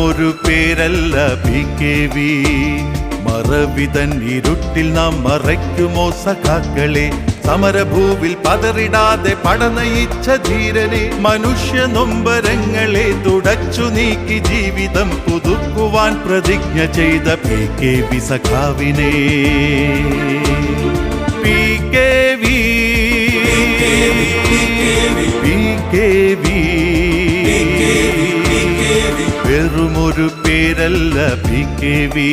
വെറുമൊരു പേരല്ല P K V മറവിതൻ ഇരുട്ടിൽ നാം മറയ്ക്കുമോ സഖാക്കളെ സമരഭൂവിൽ പതറിടാതെ പടനയിച്ച ധീരനെ. മനുഷ്യ നൊമ്പരങ്ങളെ തുടച്ചു നീക്കി ജീവിതം പുതുക്കുവാൻ പ്രതിജ്ഞ ചെയ്ത പി കെ വി സഖാവിനെ. വെറുമൊരു പേരല്ല പി കെ വി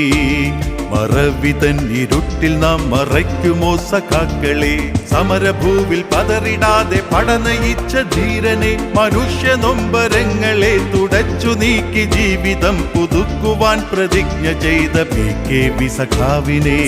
മറവിതൻ ഇരുട്ടിൽ നാം മറയ്ക്കുമോ സഖാക്കളെ? സമരഭൂവിൽ പതറിടാതെ പടനയിച്ച ധീരനെ മനുഷ്യ നൊമ്പരങ്ങളെ തുടച്ചു നീക്കി ജീവിതം പുതുക്കുവാൻ പ്രതിജ്ഞ ചെയ്ത പി കെ വി സഖാവിനെ.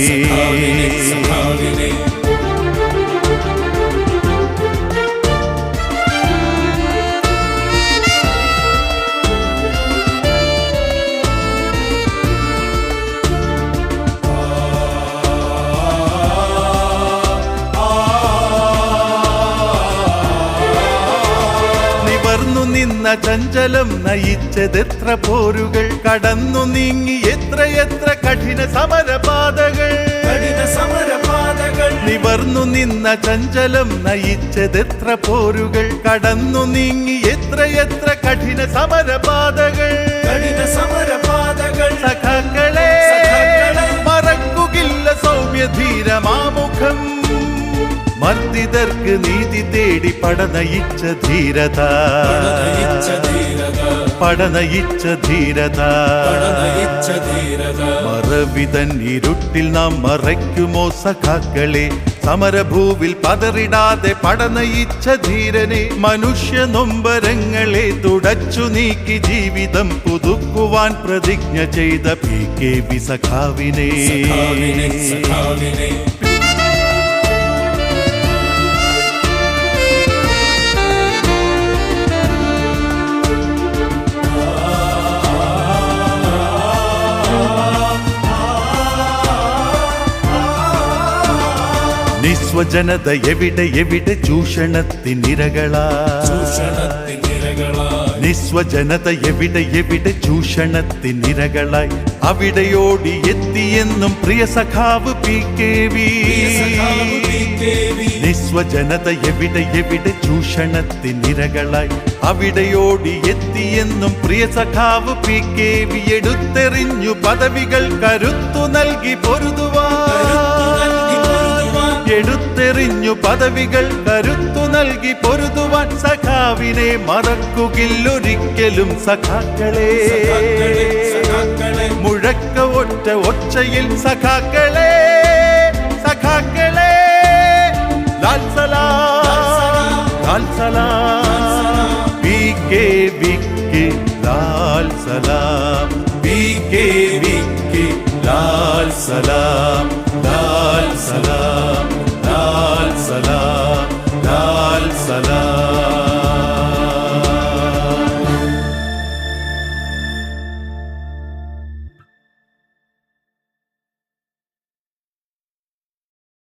നിന്ന ചഞ്ചലം നയിച്ചതെത്ര പോരുകൾ കടന്നു നീങ്ങി എത്രയെത്ര കഠിന സമരപാതകൾ. കഠിന സമരപാതകൾ. നിവർന്നു നിന്ന ചഞ്ചലം നയിച്ചതെത്ര പോരുകൾ കടന്നു നീങ്ങി എത്രയെത്ര കഠിന സമരപാതകൾ. സഖാക്കളെ. മറക്കുകില്ല സൗമ്യധീരമാമുഖം. മർദ്ദിതർക്ക് നീതി തേടി പടനയിച്ച ധീരത. പടനയിച്ച ധീരത. മറവിതൻ ഇരുട്ടിൽ നാം മറയ്ക്കുമോ സഖാക്കളെ? സമരഭൂവിൽ പതറിടാതെ പടനയിച്ച ധീരനെ മനുഷ്യ നൊമ്പരങ്ങളെ തുടച്ചു നീക്കി ജീവിതം പുതുക്കുവാൻ പ്രതിജ്ഞ ചെയ്ത പി കെ വി സഖാവിനെ. നിസ്വജനത എവിടെ എവിടെ ചൂഷണത്തിനിരകളാ? നിസ്വജനത എവിടെ എവിടെ ചൂഷണത്തിനിരകളായി? അവിടെയോടി എത്തിയെന്നും പ്രിയ സഖാവ് പി കെ വി. നിസ്വജനത എവിടെ എവിടെ ചൂഷണത്തിനിരകളായി? അവിടെയോടി എത്തിയെന്നും പ്രിയ സഖാവ് പി കെ വി എടുത്തെറിഞ്ഞു പദവികൾ കരുത്തു നൽകി പൊരുതുവാൻ. എടുത്തെറിഞ്ഞു പദവികൾ കരുത്തു നൽകി പൊരുതുവാൻ സഖാവിനെ മറക്കുകില്ലൊരിക്കലും സഖാക്കളെ. സഖാക്കളെ സഖാക്കളെ. മുഴക്ക ഒറ്റ ഒച്ചയിൽ സഖാക്കളെ സഖാക്കളെ. ലാൽ സലാം ലാൽ സലാം. പി കെ വിക്ക് ലാൽ സലാം. പി കെ വിക്ക് ലാൽ സലാം.